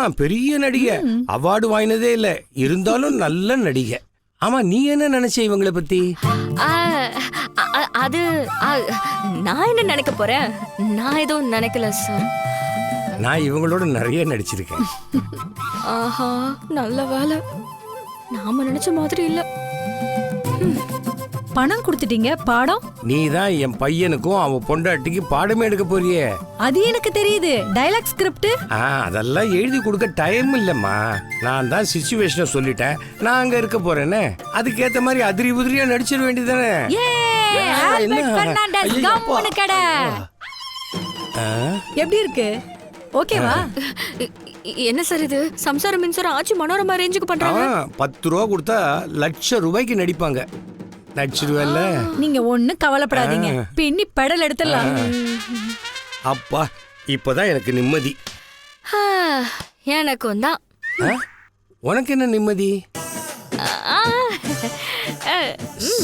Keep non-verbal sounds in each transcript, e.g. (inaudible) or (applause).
ஆமா பெரிய நடிகை. அவார்டு வாங்கினதே இல்ல. இருந்தாலும் நல்ல நடிகை. ஆமா நீ என்ன நினைச்ச இவங்கள பத்தி? அது நான் என்ன நினைக்க போறேன்? நான் எதுவும் நினைக்கல சார். நான் இவங்களோட நிறைய நடிச்சிருக்கேன். ஆஹா நல்ல வேலை. நாம நினைச்ச மாதிரி இல்ல. பணம் கொடுத்துட்டீங்க பாடம்? நீ தான் என் பையனுக்கும் அவன் பொண்டாட்டிக்கு பாடமே எடுக்க போறியே. அது எனக்கு தெரியுது. டயலாக் ஸ்கிரிப்ட் ஆ அதெல்லாம் எழுதி கொடுக்க டைம் இல்லம்மா. நான் தான் சுச்சுவேஷனை சொல்லிட்டேன். நான் அங்க இருக்க போறேனே. அதுக்கேத்த மாதிரி அதிரி உதிரியா நடிச்சிட வேண்டியதானே ஏ ஆல்பர்ட் பெர்னாண்டஸ் கம்முனு கடை. எப்படி இருக்கு? ஓகேவா என்ன சார் இது? சம்சார மின்சாரம் ஆச்சு மனோரமா ரேஞ்சுக்கு பண்றாங்க. பத்து ரூபா கொடுத்தா லட்சம் ரூபாய்க்கு நடிப்பாங்க. நடிச்சிருவேல்ல. நீங்க ஒண்ணு கவலைப்படாதீங்க. பின்னி பெடல் எடுத்துடலாம். அப்பா இப்பதான் எனக்கு நிம்மதி. எனக்கும் தான்? உனக்கு என்ன நிம்மதி?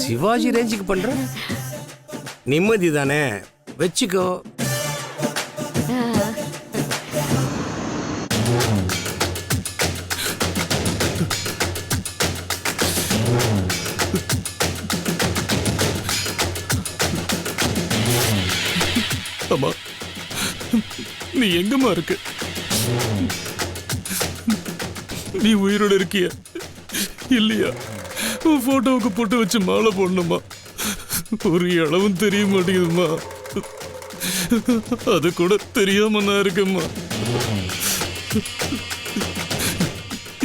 சிவாஜி ரேஞ்சுக்கு பண்ற? நிம்மதி தானே? வச்சுக்கோ. எங்கம்மா இருக்கு? நீ உயிரோட இருக்கிய? இல்லையா? உன் போட்டோவுக்கு போட்டு வச்சு மாலை போடணுமா? ஒரு அளவும் தெரிய மாட்டேங்குதுமா? அது கூட தெரியாம நான் இருக்கேம்மா.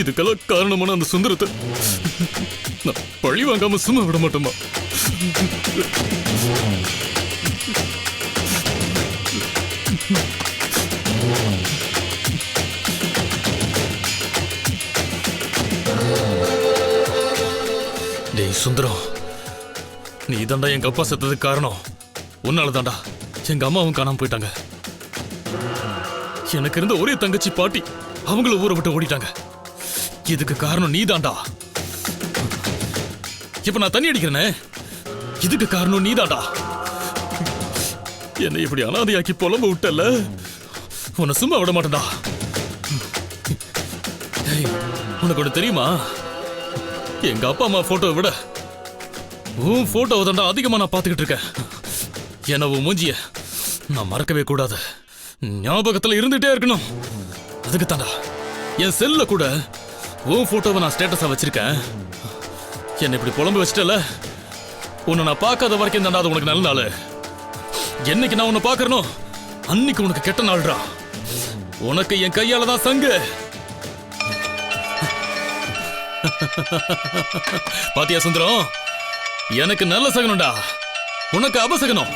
இதுக்கெல்லாம் காரணமான அந்த சுந்தரத்தை நான் பழி வாங்காம சும்மா விட மாட்டேம்மா. சுந்தரம் நீ தாண்டா எங்க அப்பா செத்ததுக்கு காரணம். உன்னால தாண்டா எங்க அம்மாவும் காணாம போயிட்டாங்க. எனக்கு இருந்த ஒரே தங்கச்சி பாட்டி அவங்கள ஊரை விட்டு ஓடிட்டாங்க. இதுக்கு காரணம் நீ தாண்டா இப்ப நான் தண்ணி அடிக்கிறேனே? இதுக்கு காரணம் நீ தாண்டா என்னை இப்படி அனாதையாக்கி புலம்ப விட்டல உன்னை சும்மா விட மாட்டேன்டா. உனக்கு ஒன்று தெரியுமா? எங்க அப்பா அம்மா போட்டோவை விட உன் போட்டோவை தாண்டா அதிகமா நான் பார்த்துக்கிட்டு இருக்கேன். என்ன உன் மூஞ்சிய? நான் மறக்கவே கூடாது. ஞாபகத்தில் இருந்துகிட்டே இருக்கணும். அதுக்கு தாண்டா என் செல்ல கூட உன் போட்டோவை நான் ஸ்டேட்டஸாக வச்சிருக்கேன். என்னை இப்படி புலம்பு வச்சிட்டல உன்னை நான் பார்க்காத வரைக்கும் தாண்டா அது உனக்கு நல்ல நாள். என்னைக்கு நான் உன்னை பார்க்கறனோ அன்னைக்கு உனக்கு கெட்ட நாள்டா. உனக்கு என் கையால தான் சங்கு. பாத்தியா சுந்தரம்? எனக்கு நல்ல சகனம்டா. உனக்கு அபசகனம்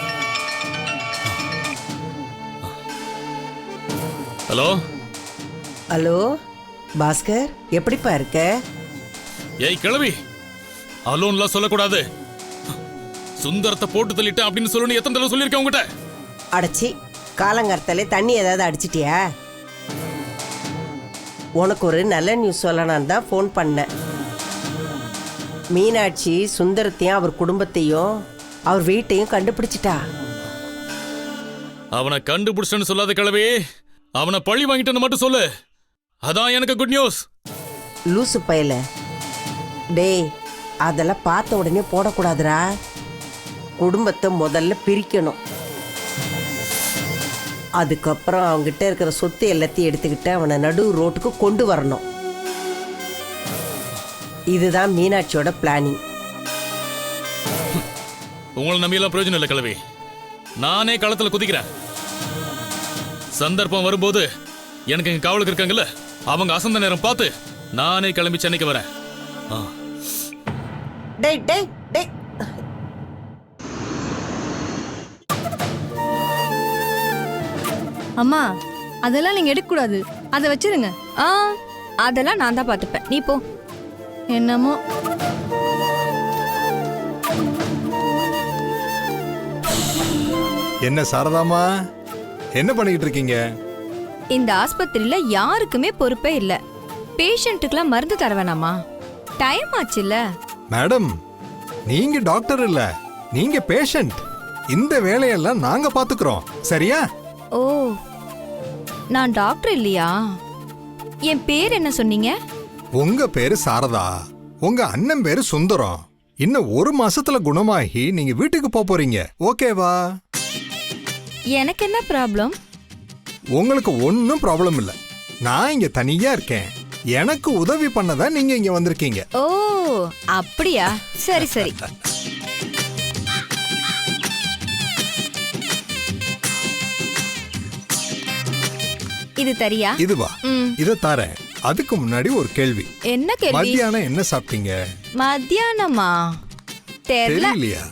ஹலோ? ஹலோ பாஸ்கர் எப்படிப்பா இருக்க? ஏய் கிழவி அலோன்லாம் சொல்லக்கூடாது. சுந்தரத்தை போட்டு தள்ளிட்டேன் அப்படின்னு சொல்லணும் எத்தனை தடவை சொல்லியிருக்கேன் உங்ககிட்ட அடைச்சி காலங்கரத்தாலே தண்ணி ஏதாவது அடிச்சிட்டியா? உனக்கு ஒரு நல்ல நியூஸ் சொல்லலான்னு தான் ஃபோன் பண்ணேன். மீனாட்சி சுந்தரத்தையும் அவர் குடும்பத்தையும் அவர் வீட்டையும் கண்டுபிடிச்சிட்டா. அவனை கண்டுபிடிச்சேன்னு சொல்லாத கிழவி அவனை பழி வாங்கிட்டேன்னு மட்டும் சொல்லு. அதான் எனக்கு குட் நியூஸ் லூசு பயல. டேய் அதெல்லாம் பார்த்த உடனே போடக்கூடாதுடா. குடும்பத்தை முதல்ல பிரிக்கணும். அதுக்கப்புறம் அவங்ககிட்ட இருக்கிற சொத்து எல்லாத்தையும் எடுத்துக்கிட்டு அவனை நடு ரோட்டுக்கு கொண்டு வரணும். இதுதான் மீனாட்சியோட பிளானிங் உங்களை நம்பியெல்லாம் பிரயோஜனம் இல்லை கிழவி நானே களத்துல குதிக்கிறேன். சந்தர்ப்பம் வரும்போது எனக்கு எங்க காவலுக்கு இருக்காங்கல்ல அவங்க அசந்த நேரம் பார்த்து நானே கிளம்பி சென்னைக்கு வரேன். ஆ. டேய் டேய் டேய். அம்மா அதெல்லாம் நீங்க எடுக்க கூடாது அதை வச்சிருங்க. ஆ, அதெல்லாம் நான் தான் பார்த்துப்பேன். நீ போ. என்னமோ? என்ன சாரதாமா என்ன பண்ணிக்கிட்டு இருக்கீங்க? இந்த ஆஸ்பத்திரியில யாருக்குமே பொறுப்பே இல்ல. பேஷண்ட்டுக்கெல்லாம் மருந்து தர வேணாமா? டைம் ஆச்சுல்ல? மேடம் நீங்க டாக்டர் இல்ல. நீங்க பேஷண்ட் இந்த வேலையெல்லாம் நாங்க பாத்துக்கிறோம். சரியா? ஓ நான் டாக்டர் இல்லையா? என் பேர் என்ன சொன்னீங்க? உங்க பேரு சாரதா. உங்க அண்ணன் பேரு சுந்தரம். இன்னும் ஒரு மாசத்துல குணமாகி நீங்க வீட்டுக்கு போப் போறீங்க. ஓகேவா? எனக்கு என்ன ப்ராப்ளம்? உங்களுக்கு ஒன்றும் ப்ராப்ளம் இல்ல. நான் இங்க தனியா இருக்கேன். எனக்கு உதவி பண்ணதான் நீங்க இங்க வந்திருக்கீங்க. ஓ அப்படியா? சரி சரி. இது தரியா? இதுவா ம். இத தரேன். அதுக்கு முன்னாடி ஒரு கேள்வி. என்ன கேள்வி? மத்தியானம் என்ன சாப்பிட்டீங்க? மத்தியானமா? தெரியல தெரியலையா?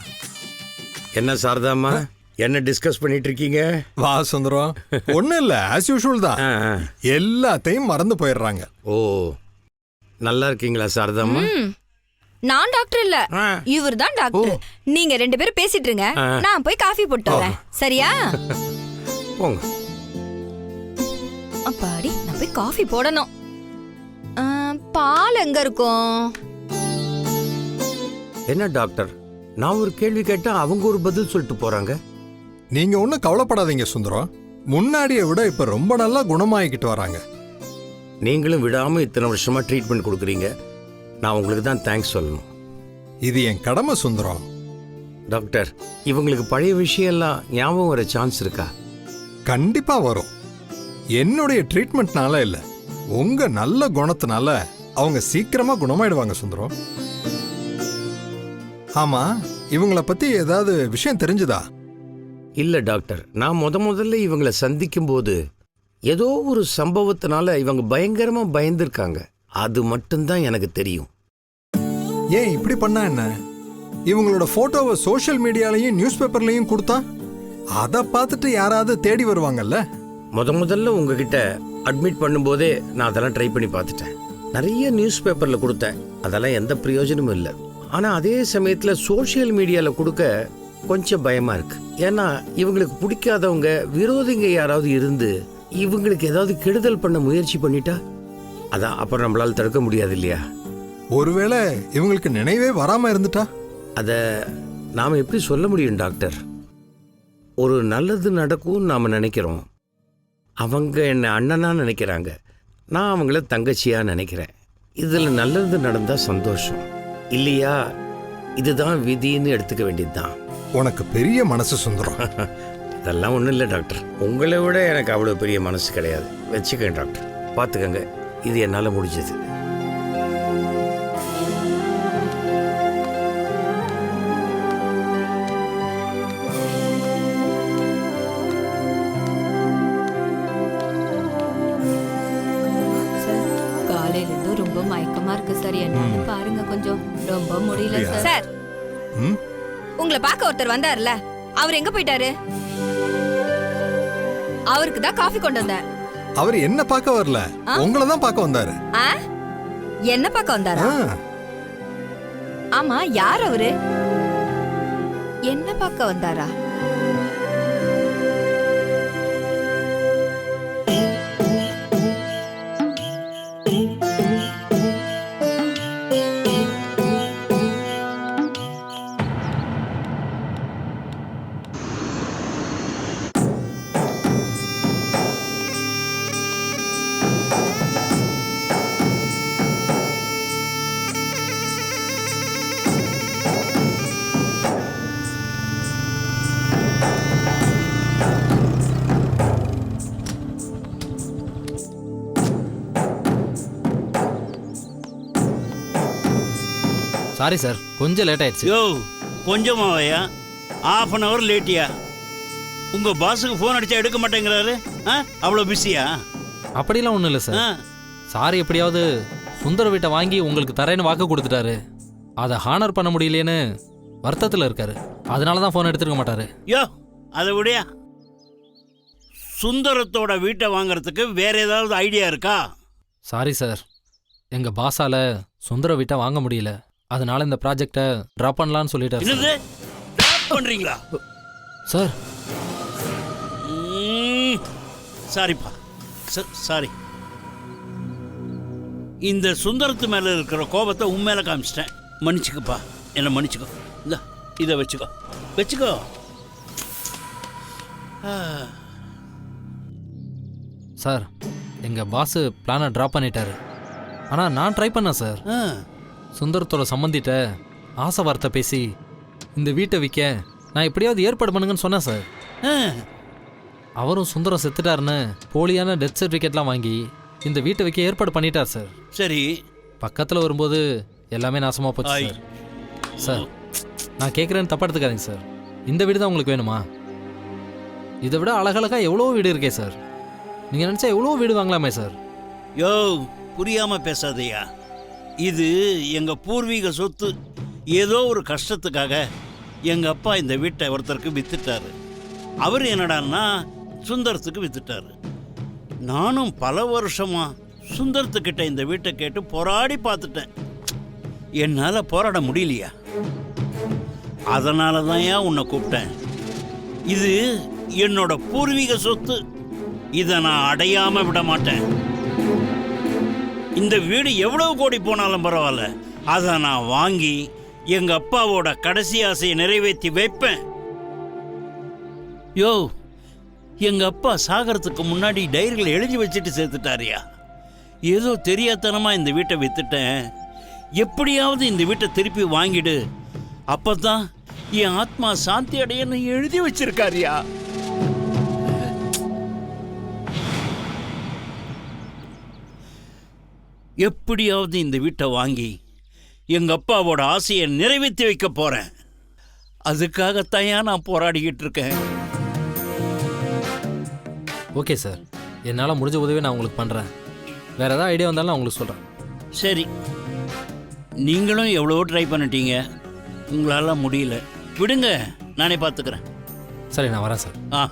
என்ன சாரதாம்மா? என்ன டிஸ்கஸ் பண்ணிட்டு இருக்கீங்க வா சுந்தரம். (laughs) ஒண்ணும் இல்ல ஆஸ் யூஷுவல் தான். எல்லாத்தையும் மறந்து போயிடுறாங்க. ஓ நல்லா இருக்கீங்களா சாரதாம்மா? நான் டாக்டர் இல்ல. இவர் தான் டாக்டர் நீங்க ரெண்டு பேரும் பேசிட்டு இருங்க. நான் போய் காஃபி போட்டு வரேன். சரியா? போங்க. அப்பாடி நான் போய் காஃபி போடணும். பால் எங்க இருக்கும்? என்ன டாக்டர்? நான் ஒரு கேள்வி கேட்டா அவங்க ஒரு பதில் சொல்லிட்டு போறாங்க. நீங்க ஒன்றும் கவலைப்படாதீங்க சுந்தரம் முன்னாடியை விட இப்ப ரொம்ப நல்லா குணமாயிக்கிட்டு வராங்க. நீங்களும் விடாம இத்தனை வருஷமா ட்ரீட்மெண்ட் கொடுக்குறீங்க. நான் உங்களுக்கு தான் தேங்க்ஸ் சொல்லணும். இது என் கடமை சுந்தரம் டாக்டர் இவங்களுக்கு பழைய விஷயம் எல்லாம் ஞாபகம் வர சான்ஸ் இருக்கா? கண்டிப்பா வரும். என்னுடைய ட்ரீட்மெண்ட்னால இல்ல. உங்க நல்ல குணத்தினால அவங்க சீக்கிரமா குணமாயிடுவாங்க சுந்தரம். ஆமா இவங்கள பத்தி ஏதாவது விஷயம் தெரிஞ்சுதா? இல்ல டாக்டர். நான் முத முதல்ல இவங்களை சந்திக்கும் போது ஏதோ ஒரு சம்பவத்தினால இவங்க பயங்கரமா பயந்துருக்காங்க. அது மட்டும்தான் எனக்கு தெரியும். ஏன் இப்படி பண்ணா என்ன? இவங்களோட போட்டோவை சோஷியல் மீடியாலையும் நியூஸ் பேப்பர்லயும் கொடுத்தா? அதை பார்த்துட்டு யாராவது தேடி வருவாங்கல்ல? முத முதல்ல உங்ககிட்ட அட்மிட் பண்ணும்போதே நான் அதெல்லாம் ட்ரை பண்ணி பார்த்துட்டேன். நிறைய நியூஸ் பேப்பர்ல கொடுத்தேன். அதெல்லாம் எந்த பிரயோஜனமும் இல்லை. ஆனா அதே சமயத்துல சோஷியல் மீடியால கொடுக்க கொஞ்சம் பயமா இருக்கு. ஏன்னா இவங்களுக்கு பிடிக்காதவங்க விரோதிங்க யாராவது இருந்து இவங்களுக்கு ஏதாவது கெடுதல் பண்ண முயற்சி பண்ணிட்டா அதான் அப்புறம் நம்மளால தடுக்க முடியாது இல்லையா? ஒருவேளை இவங்களுக்கு நினைவே வராம இருந்துட்டா? அதை நாம் எப்படி சொல்ல முடியும் டாக்டர்? ஒரு நல்லது நடக்கும் நாம் நினைக்கிறோம். அவங்க என்னை அண்ணனா நினைக்கிறாங்க. நான் அவங்கள தங்கச்சியா நினைக்கிறேன். இதில் நல்லது நடந்தால் சந்தோஷம். இல்லையா? இதுதான் விதின்னு எடுத்துக்க வேண்டியதுதான். உனக்கு பெரிய மனசு சுந்தரம். (laughs) இதெல்லாம் ஒன்றும் இல்லை டாக்டர். உங்களை விட எனக்கு அவ்வளோ பெரிய மனசு கிடையாது. வச்சுக்கங்க டாக்டர். பார்த்துக்கங்க இது என்னால் முடிஞ்சது. ரொம்ப முடியல சார் ம்? உங்களை பார்க்க ஒருத்தர் வந்தார்ல அவர் எங்க போயிட்டாரு? அவருக்கு தான் காஃபி கொண்டு வந்தேன். அவர் என்ன பார்க்க வரல? உங்களை தான் பார்க்க வந்தாரு? என்ன பார்க்க வந்தாரா? ஆமா யார் அவரு? என்ன பார்க்க வந்தாரா? சாரி சார் கொஞ்சம் லேட் ஆயிடுச்சு. யோ கொஞ்சமாவையா ஆஃப் அன் ஹவர் லேட்டியா உங்க பாஸுக்கு ஃபோன் அடிச்சா எடுக்க மாட்டேங்கிறாரு? அவ்வளோ பிஸியா அப்படிலாம் ஒன்றும் இல்லை சார் சார் எப்படியாவது சுந்தர வீட்டை வாங்கி உங்களுக்கு தரேன்னு வாக்கு கொடுத்துட்டாரு. அதை ஹானர் பண்ண முடியலையேன்னு வருத்தத்தில் இருக்காரு. அதனால தான் ஃபோன் எடுத்துருக்க மாட்டாரு. யோ அதை விடையா. சுந்தரத்தோட வீட்டை வாங்குறதுக்கு வேற ஏதாவது ஐடியா இருக்கா? சாரி சார் எங்கள் பாஸால சுந்தர வீட்டை வாங்க முடியல. அதனால இந்த ப்ராஜெக்டை ட்ராப் பண்ணலான்னு சொல்லிட்டாரு சார். என்னது? பண்றீங்களா? சார் ம், சாரிப்பா சாரி இந்த சுந்தரத்து மேல இருக்கிற கோபத்தை உன் மேல காமிச்சிட்டேன். மன்னிச்சுக்கப்பா. என்ன மன்னிச்சுக்கோ. இந்த இதை வச்சுக்கோ. வச்சுக்கோ. ஆ, சார் எங்கள் பாஸு பிளானை ட்ராப் பண்ணிட்டாரு. ஆனால் நான் ட்ரை பண்ணேன் சார் ஆ, சுந்தரத்தோட சம்மந்திட்ட ஆசை வார்த்தை பேசி இந்த வீட்டை விற்க நான் எப்படியாவது ஏற்பாடு பண்ணுங்கன்னு சொன்னேன் சார். அவரும் சுந்தரம் செத்துட்டாருன்னு போலியான டெத் சர்டிஃபிகேட்லாம் வாங்கி இந்த வீட்டை விற்க ஏற்பாடு பண்ணிட்டார் சார். சரி. பக்கத்தில் வரும்போது எல்லாமே நாசமாக போச்சு. சார். சார் நான் கேட்குறேன்னு தப்பா எடுத்துக்காதீங்க சார். இந்த வீடு தான் உங்களுக்கு வேணுமா? இதை விட அழகழகா எவ்வளோ வீடு இருக்கே சார். நீங்கள் நினச்சா எவ்வளோ வீடு வாங்கலாமே சார். யோ புரியாம பேசாதயா? இது எங்க பூர்வீக சொத்து. ஏதோ ஒரு கஷ்டத்துக்காக எங்க அப்பா இந்த வீட்டை ஒருத்தருக்கு வித்துட்டாரு. அவர் என்னடான்னா சுந்தரத்துக்கு வித்துட்டாரு. நானும் பல வருஷமா சுந்தரத்துக்கிட்ட இந்த வீட்டை கேட்டு போராடி பார்த்துட்டேன். என்னால் போராட முடியலையா? அதனால தான் ஏன் உன்னை கூப்பிட்டேன்? இது என்னோட பூர்வீக சொத்து. இதை நான் அடையாம விட மாட்டேன். இந்த வீடு எவ்வளவு கோடி போனாலும் பரவாயில்ல. அதை நான் வாங்கி எங்க அப்பாவோட கடைசி ஆசையை நிறைவேற்றி வைப்பேன். யோ எங்க அப்பா சாகிறதுக்கு முன்னாடி டைரியில் எழுதி வச்சுட்டு சேர்த்துட்டாரியா ஏதோ தெரியாத்தனமா இந்த வீட்டை வித்துட்டேன். எப்படியாவது இந்த வீட்டை திருப்பி வாங்கிடு. அப்பதான் என் ஆத்மா சாந்தி அடையன்னு எழுதி வச்சிருக்காரியா. எப்படியாவது இந்த வீட்டை வாங்கி எங்க அப்பாவோட ஆசையை நிறைவேற்றி வைக்க போறேன். அதுக்காகத்தான் ஏன் நான் போராடிக்கிட்டு இருக்கேன். Okay sir. என்னால் முடிஞ்ச உதவி நான் உங்களுக்கு பண்ணுறேன் வேறு ஏதாவது ஐடியா வந்தாலும் நான் உங்களுக்கு சொல்கிறேன் சரி. நீங்களும் எவ்வளவோ ட்ரை பண்ணிட்டீங்க. உங்களால முடியல. விடுங்க. நானே பார்த்துக்கிறேன் சரி நான் வரேன் சார். ஆ.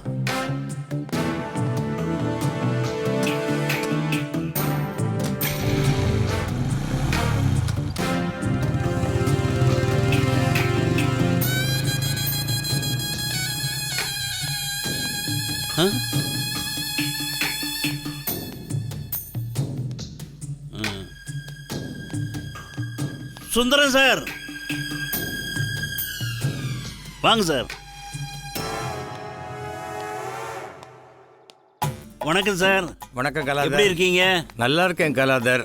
சுந்தரம் சார் வாங்க சார் வணக்கம் சார் வணக்கம் எப்படி கலாதர் இருக்கீங்க? நல்லா இருக்கேன் கலாதர்.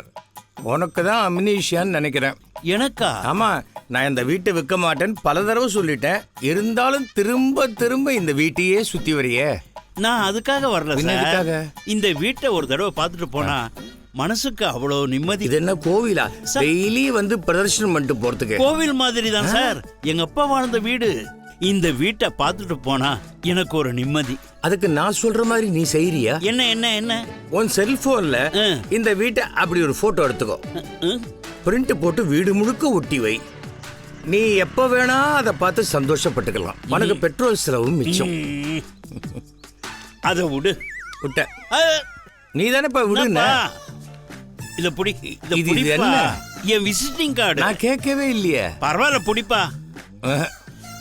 உனக்கு தான் அம்னீஷியான்னு நினைக்கிறேன். எனக்கா? ஆமா நான் இந்த வீட்டை விற்க மாட்டேன்னு பல தடவை சொல்லிட்டேன். இருந்தாலும் திரும்ப திரும்ப இந்த வீட்டையே சுத்தி வரையே. நான் அதுக்காக வரல சார்? இந்த வீட்டை ஒரு தடவை பார்த்துட்டு போனா மனசுக்கு அவ்வளோ நிம்மதி. இது என்ன கோவிலா. டெய்லி வந்து பிரதர்ஷனம் பண்ணிட்டு போறதுக்கு. கோவில் மாதிரி தான் சார். எங்க அப்பா வாழ்ந்த வீடு. இந்த வீட்டை பார்த்துட்டு போனா எனக்கு ஒரு நிம்மதி. அதுக்கு நான் சொல்ற மாதிரி நீ செய்யறியா என்ன என்ன என்ன? உன் செல்போன்ல. இந்த வீட்டை அப்படி ஒரு போட்டோ எடுத்துக்கோ? பிரிண்ட் போட்டு வீடு முழுக்க ஒட்டி வை. நீ எப்ப வேணா அதை பார்த்து சந்தோஷப்பட்டுக்கலாம். உனக்கு பெட்ரோல் செலவும் மிச்சம். அதை விடு. விட்ட. நீ தானே இப்ப விடுன? இத புடி இத இது- இது புடிப்பா? என்ன? என் விசிட்டிங் கார்டு நான் கேட்கவே இல்லையே. பரவாயில்ல புடிப்பா.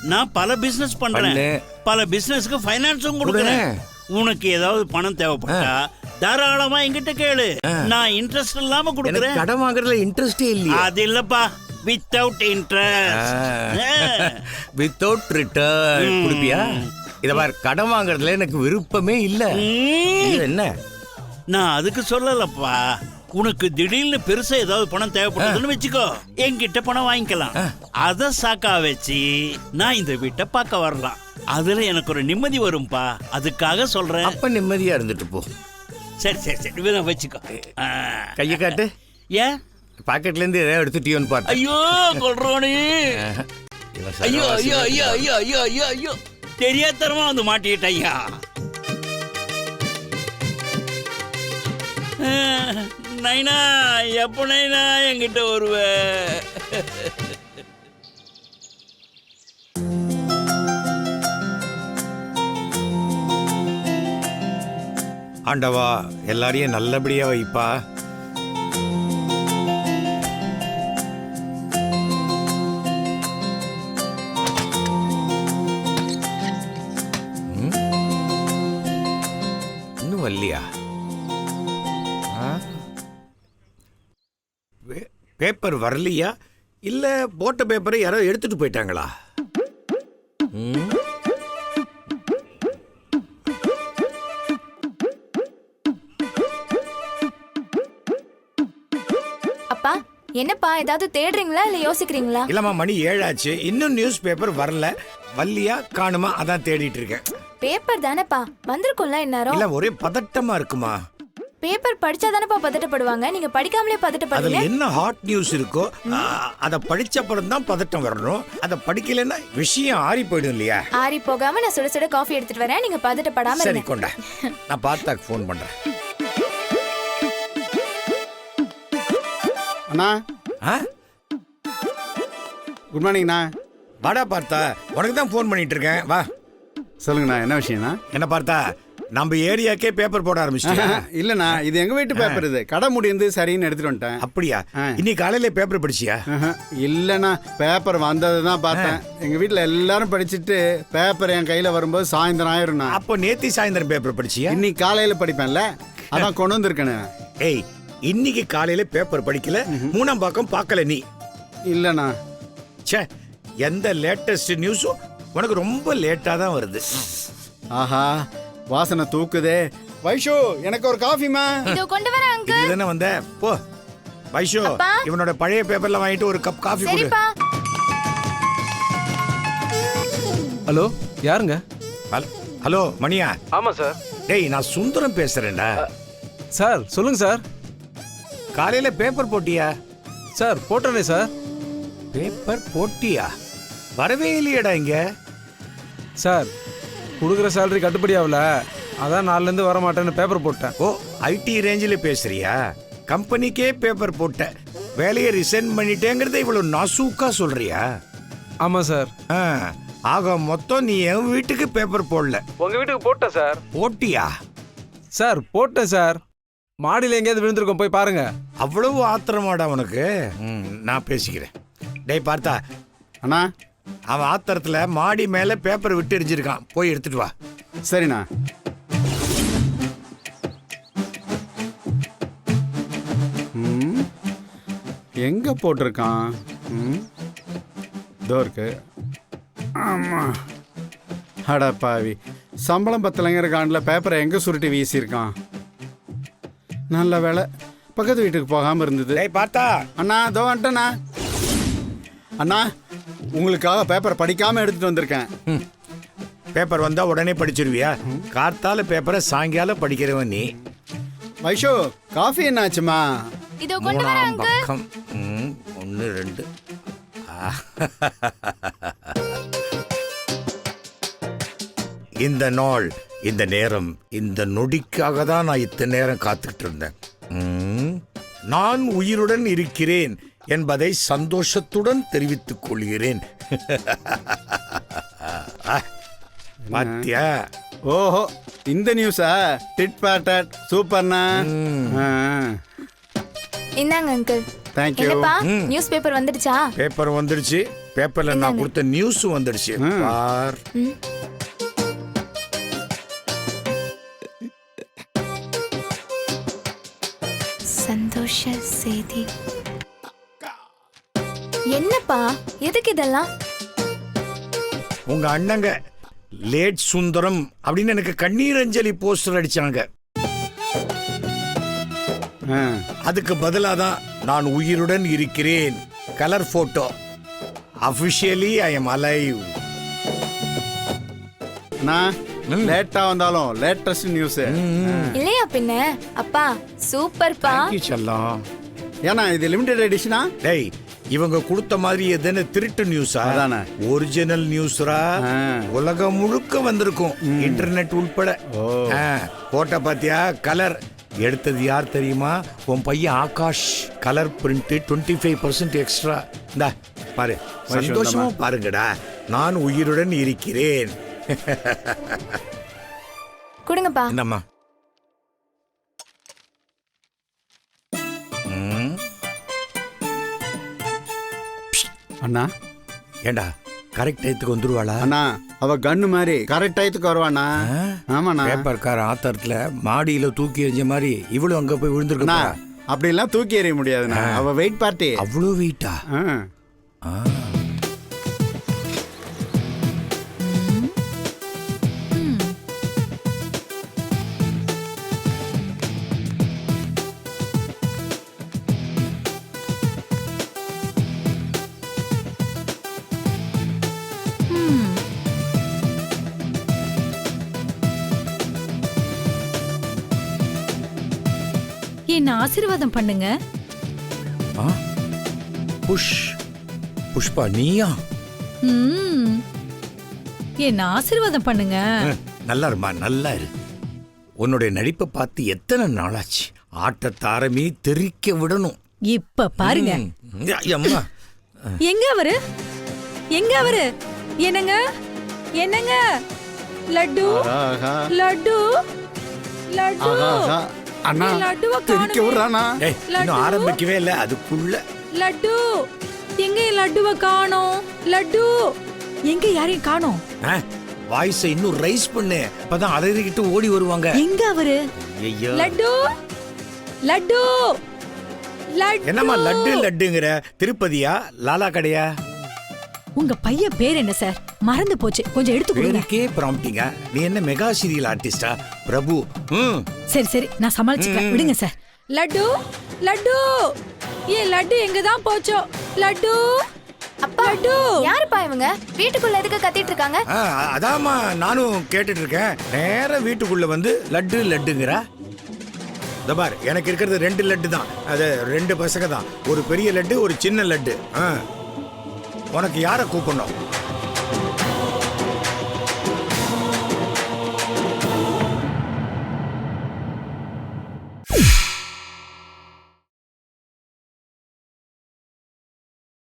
நான் பல பிசினஸ் பண்றேன். பண்ணு. பல பிசினஸ்க்கு ஃபைனான்ஸும் கொடுக்குறேன். உனக்கு ஏதாவது பணம் தேவைப்பட்டா தாராளமா என்கிட்ட கேளு. நான் இன்ட்ரெஸ்ட் இல்லாம எனக்கு கொடுக்குறேன். கடன் வாங்குறதுல இன்ட்ரெஸ்டே இல்லையே. அது இல்லப்பா. வித்தவுட் இன்ட்ரெஸ்ட் வித்தவுட் ரிட்டர்ன் கொடுப்பியா? இத பாரு கடன் வாங்குறதுல எனக்கு விருப்பமே இல்ல. இது என்ன? நான் அதுக்கு சொல்லலப்பா. உனக்கு திடீர்னு பெருசா ஏதாவது பணம் தேவைப்படுதுன்னு வச்சுக்கோ. என்கிட்ட பணம் வாங்கிக்கலாம். அத சாக்கா வச்சு நான் இந்த வீட்டை பார்க்க வரலாம். அதுல எனக்கு ஒரு நிம்மதி வரும்பா. அதுக்காக சொல்றேன். அப்ப நிம்மதியா இருந்துட்டு போ. சரி சரி சரி. இதை வச்சுக்கோ. கைய காட்டு. ஏன்? பாக்கெட்ல இருந்து ஏதாவது எடுத்துட்டியோன்னு பாரு. ஐயோ கொள்றோனே இவன் ஐயோ ஐயோ ஐயோ ஐயோ ஐயோ ஐயோ. தெரியாதரமா வந்து மாட்டிக்கிட்ட ஐயா நைனா எப்போ நைனா என்கிட்ட வருவ? ஆண்டவா எல்லாரையும் நல்லபடியா வைப்பா. பேப்பர் வரலையா? இல்லை போட்ட பேப்பரை யாரோ எடுத்துட்டு போயிட்டாங்களா? அப்பா என்னப்பா ஏதாவது தேடுறீங்களா இல்ல யோசிக்கிறீங்களா? இல்லம்மா மணி ஏழாச்சு. இன்னும் நியூஸ் பேப்பர் வரல. வள்ளியா காணுமா அதான் தேடிட்டு இருக்கேன். பேப்பர் தானேப்பா. வந்திருக்கும்ல இந்நேரம். இல்ல ஒரே பதட்டமா இருக்குமா? பேப்பர் படிச்சா தானேப்பா பதட்டப்படுவாங்க? நீங்க படிக்காமலே அதுல பதட்டப்படுவீங்க என்ன ஹாட் நியூஸ் இருக்கோ அத படிச்ச அப்புறம் தான் பதட்டம் வரணும். அத படிக்கலைன்னா விஷயம் ஆறி போயிடும் இல்லையா? ஆறி போகாம நான் சுட சுட காஃபி எடுத்துட்டு வரேன். நீங்க பதட்டப்படாம சரி இருங்க. கொண்டா. நான் பார்த்தாக்கு ஃபோன் பண்றேன். அண்ணா. ஆ? குட் மார்னிங்ண்ணா வாடா பார்த்தா. உனக்கு தான் ஃபோன் பண்ணிட்டு இருக்கேன். வா. சொல்லுங்கண்ணா என்ன விஷயம்ண்ணா? என்ன பார்த்தா? நம்ம ஏரியாக்கே பேப்பர் போட ஆரம்பிச்சிட்டியா? இல்லைண்ணா இது எங்கள் வீட்டு பேப்பர் இது? கடை முடிந்து சரின்னு எடுத்துட்டு வந்துட்டேன். அப்படியா. இன்னைக்கு காலையில பேப்பர் படிச்சியா? இல்லைண்ணா பேப்பர் வந்தது தான் பார்த்தேன் எங்கள் வீட்டில் எல்லாரும் படிச்சுட்டு பேப்பர் என் கையில் வரும்போது சாயந்தரம் ஆயிரும்ண்ணா அப்போ நேத்தி சாயந்தரம் பேப்பர் படிச்சியா? இன்னைக்கு காலையில் படிப்பேன்ல. அதான் கொண்டு வந்திருக்கேண்ணே ஏய் இன்னைக்கு காலையில பேப்பர் படிக்கல மூணாம் பக்கம் பார்க்கல நீ. இல்லைண்ணா. ச்சே எந்த லேட்டஸ்ட் நியூஸும் உனக்கு ரொம்ப லேட்டா தான் வருது. ஆஹா வாசனை தூக்குதே. வைஷு எனக்கு ஒரு காஃபிமா இதோ கொண்டு வரேன் அங்கிள் இதுதானே வந்த? போ. வைஷோ அப்பா. இவனோட பழைய பேப்பர்ல வாங்கிட்டு ஒரு கப் காஃபி கொடு. சரிப்பா. ஹலோ யாருங்க? ஹல்- ஹலோ மணியா. ஆமாம் சார் டேய் நான் சுந்தரம் பேசுறேன்டா. சார் சொல்லுங்க சார். காலையில பேப்பர் போட்டியா? சார் போட்டனே சார். பேப்பர் போட்டியா? வரவே இல்லையேடா இங்க. சார் கொடுக்குற சேலரி கட்டுப்படி ஆகல அதான் நாலுலேருந்து வர மாட்டேன்னு பேப்பர் போட்டேன். ஓ ஐடி ரேஞ்சில் பேசுறியா? கம்பெனிக்கே பேப்பர் போட்ட வேலையை ரிசைன் பண்ணிட்டேங்கிறத இவ்வளவு நாசூக்கா சொல்றியா? ஆமாம் சார் ஆ, ஆக மொத்தம் நீ என் வீட்டுக்கு பேப்பர் போடல. உங்கள் வீட்டுக்கு போட்டேன் சார் போட்டியா? சார் போட்டேன் சார் மாடியில் எங்கேயாவது விழுந்திருக்கோம் போய் பாருங்க. அவ்வளவு ஆத்திரமாடா உனக்கு? ம், நான் பேசிக்கிறேன். டேய் பார்த்தா. அண்ணா அவன் ஆத்திரத்துல மாடி மேல பேப்பர் விட்டு எரிஞ்சிருக்கான். போய் எடுத்துட்டு வா. சரிண்ணா. ம், எங்க போட்டிருக்கான்? ம், இதோ இருக்கு. ஆமா. அட பாவி. சம்பளம் பத்தலைங்கிற காண்டில் பேப்பரை எங்க சுருட்டி வீசியிருக்கான்? நல்ல வேலை பக்கத்து வீட்டுக்கு போகாம இருந்தது. டேய் பார்த்தா. அண்ணா இதோ வந்துட்டேண்ணா. அண்ணா உங்களுக்காக பேப்பர் படிக்காம எடுத்துட்டு வந்திருக்கேன். பேப்பர் வந்தா உடனே படிச்சிருவியா? கார்த்தால பேப்பரை சாயங்காலம் படிக்கிறவன் நீ. வைஷு காஃபி என்னாச்சுமா? இதோ கொண்டு வரேன் மூணாம் பக்கம். ம், ஒன்று ரெண்டு. (laughs) இந்த நாள் இந்த நேரம் இந்த நொடிக்காக தான் நான் இத்தனை நேரம் காத்துக்கிட்டு இருந்தேன். நான் உயிருடன் இருக்கிறேன். என்பதை சந்தோஷத்துடன் தெரிவித்துக் கொள்கிறேன். பாத்தியா? ஓஹோ இந்த நியூஸா டிட் பேட்டட் சூப்பர்ண்ணா இந்தாங்க அங்கிள் தேங்க்யூ என்னப்பா? நியூஸ் பேப்பர் வந்துடுச்சா? பேப்பர் வந்துடுச்சு. பேப்பர்ல நான் கொடுத்த நியூஸ் வந்துடுச்சு. பார். சந்தோஷ செய்தி. என்னப்பா? எதுக்கு இதெல்லாம்? உங்க அண்ணங்க லேட் சுந்தரம் அப்படின்னு எனக்கு கண்ணீர் அஞ்சலி போஸ்டர் அடிச்சாங்க. அதுக்கு பதிலாக தான் நான் உயிருடன் இருக்கிறேன். Colour photo officially I am alive நான் லேட்டா வந்தாலும் லேட்டஸ்ட் நியூஸ் இல்லையா பின்ன? அப்பா சூப்பர்ப்பா. செல்லம். ஏன்னா இது லிமிடெட் எடிஷனா டேய் இவங்க கொடுத்த மாதிரி எதுன்னு திருட்டு நியூஸா அதானே. ஒரிஜினல் நியூஸ்ரா. உலகம் முழுக்க வந்திருக்கும். இன்டர்நெட் உட்பட போட்ட பாத்தியா? கலர் எடுத்தது யார் தெரியுமா? உன் பையன் Akash. Colour print twenty five percent extra இந்தா பாரு. சந்தோஷமா பாருங்கடா. நான் உயிருடன் இருக்கிறேன். கொடுங்கப்பா. என்னம்மா? அண்ணா. ஏண்டா கரெக்ட் டயத்துக்கு வந்துருவாளா? அண்ணா அவ கன்னு மாதிரி கரெக்ட் டயத்துக்கு வருவாண்ணா. ஆமாண்ணா. பேப்பர்கார ஆத்தரத்துல மாடியில தூக்கி எறிஞ்ச மாதிரி இவ்வளவு அங்க போய் விழுந்திருக்கா அப்படிலாம் தூக்கி எறிய முடியாதுண்ணா. அவ வெயிட் பார்ட்டி அவ்வளோ வெயிட்டா ஆ. ஆசீர்வாதம் பண்ணுங்க. ஆ? புஷ். புஷ்பா நீயா? ம். என்ன ஆசீர்வாதம் பண்ணுங்க. நல்லா இருமா நல்லா இரு. உன்னுடைய நடிப்பை பார்த்து எத்தனை நாளாச்சு? ஆட்டத்தாரமே தெறிக்க விடணும். இப்ப பாருங்க. அம்மா எங்க அவரு? எங்க அவரு? என்னங்க? என்னங்க? லட்டு? ஆஹா. லட்டு? லட்டு? ஆஹா, ஆஹா. அண்ணா லட்டுவை தெரிக்க. விடுறானா ஏய், இன்னும் ஆரம்பிக்கவே இல்லை அதுக்குள்ள. லட்டு எங்க லட்டுவை காணோம்? லட்டு எங்க யாரையும் காணோம்? வாய்ஸை இன்னும் ரைஸ் பண்ணு. அப்பதான் அலறிக்கிட்டு ஓடி வருவாங்க. எங்க அவரு? ஐயோ லட்டு லட்டு லட்டு. என்னம்மா லட்டு லட்டுங்கிற? திருப்பதியா லாலா கடையா? உங்க பையன் பேர் என்ன சார்? மறந்து போச்சு. கொஞ்சம் எடுத்து கொடுங்க பேருக்கே ப்ராம்ப்டிங்க நீ என்ன மெகா சீரியல் ஆர்டிஸ்டா பிரபு. ம். சரி சரி. நான் சமாளிச்சுக்கிறேன். விடுங்க சார் லட்டு லட்டு. ஏன் லட்டு எங்க தான் போச்சோ? லட்டு அப்பா லட்டு. யாருப்பா இவங்க? வீட்டுக்குள்ள எதுக்கு கத்திட்டு இருக்காங்க? ஆ, அதாம்மா நானும் கேட்டுட்டு இருக்கேன் நேரா வீட்டுக்குள்ள வந்து லட்டு லட்டுங்கிறா? இந்த பார் எனக்கு இருக்கிறது ரெண்டு லட்டு தான். அது ரெண்டு பசங்க தான். ஒரு பெரிய லட்டு ஒரு சின்ன லட்டு. ஆ. உனக்கு யாரை கூப்பிடணும்?